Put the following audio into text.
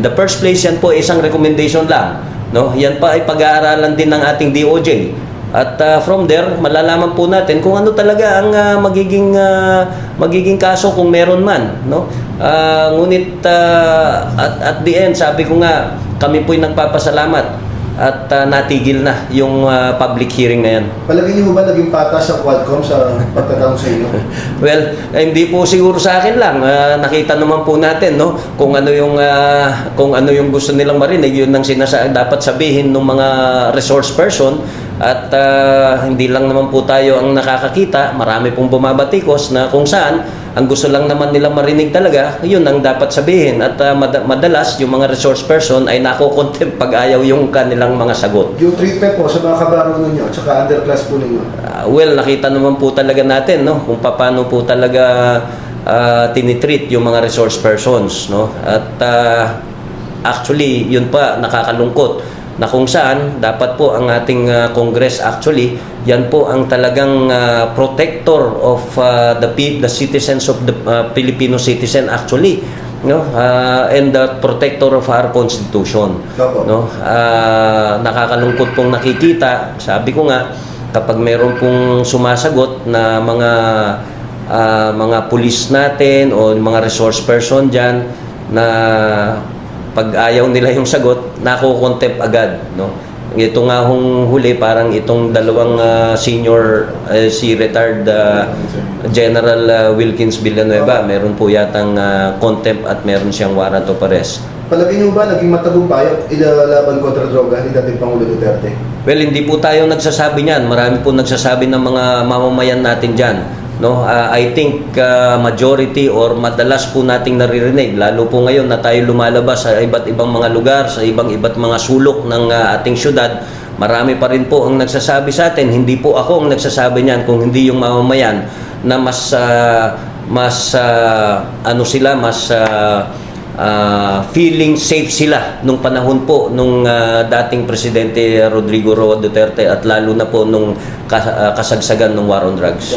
The first place, yan po isang recommendation lang. No? Yan pa ay pag-aaralan din ng ating DOJ. At uh, from there, malalaman po natin kung ano talaga ang uh, magiging uh, magiging kaso kung meron man, no? Uh, ngunit uh, at at the end, sabi ko nga, kami po'y nagpapasalamat at uh, natigil na yung uh, public hearing na yan. Palagay niyo ba naging patas sa Quadcom sa pagkataon sa inyo? Well, eh, hindi po siguro sa akin lang. Ah, nakita naman po natin, no, kung ano yung ah, kung ano yung gusto nilang marinig, yun ang sinasa dapat sabihin ng mga resource person at ah, hindi lang naman po tayo ang nakakakita, marami pong bumabatikos na kung saan ang gusto lang naman nila marinig talaga, yun ang dapat sabihin at ah, mad- madalas yung mga resource person ay nako-contempt pag ayaw yung kanilang mga sagot. Yung treatment po sa mga kabaro ninyo at saka underclass po ninyo. Ah, well, nakita naman po talaga natin no kung paano po talaga ah, tinitreat yung mga resource persons no. At ah, actually, yun pa nakakalungkot na kung saan dapat po ang ating ah, Congress actually yan po ang talagang ah, protector of ah, the the citizens of the ah, Filipino citizen actually no? Ah, and the protector of our constitution Opo. no? Ah, nakakalungkot pong nakikita. Sabi ko nga kapag meron pong sumasagot na mga ah, mga pulis natin o mga resource person diyan na pag ayaw nila yung sagot nako-contempt agad no ito nga hong huli parang itong dalawang ah, senior eh, si retired ah, General ah, Wilkins Villanueva meron po yatang ah, contempt at meron siyang warrant of arrest Palagay niyo ba naging matagumpay ang ilalaban kontra droga ni dating Pangulo Duterte? Well, hindi po tayo nagsasabi niyan. Marami po nagsasabi ng mga mamamayan natin diyan. No, Ah, I think ah, majority or madalas po nating naririnig lalo po ngayon na tayo lumalabas sa iba't ibang mga lugar, sa ibang iba't mga sulok ng ah, ating syudad. Marami pa rin po ang nagsasabi sa atin, hindi po ako ang nagsasabi niyan kung hindi yung mamamayan na mas ah, mas ah, ano sila, mas ah, ah, feeling safe sila nung panahon po nung ah, dating presidente Rodrigo Roa Duterte at lalo na po nung kas- ah, kasagsagan ng war on drugs.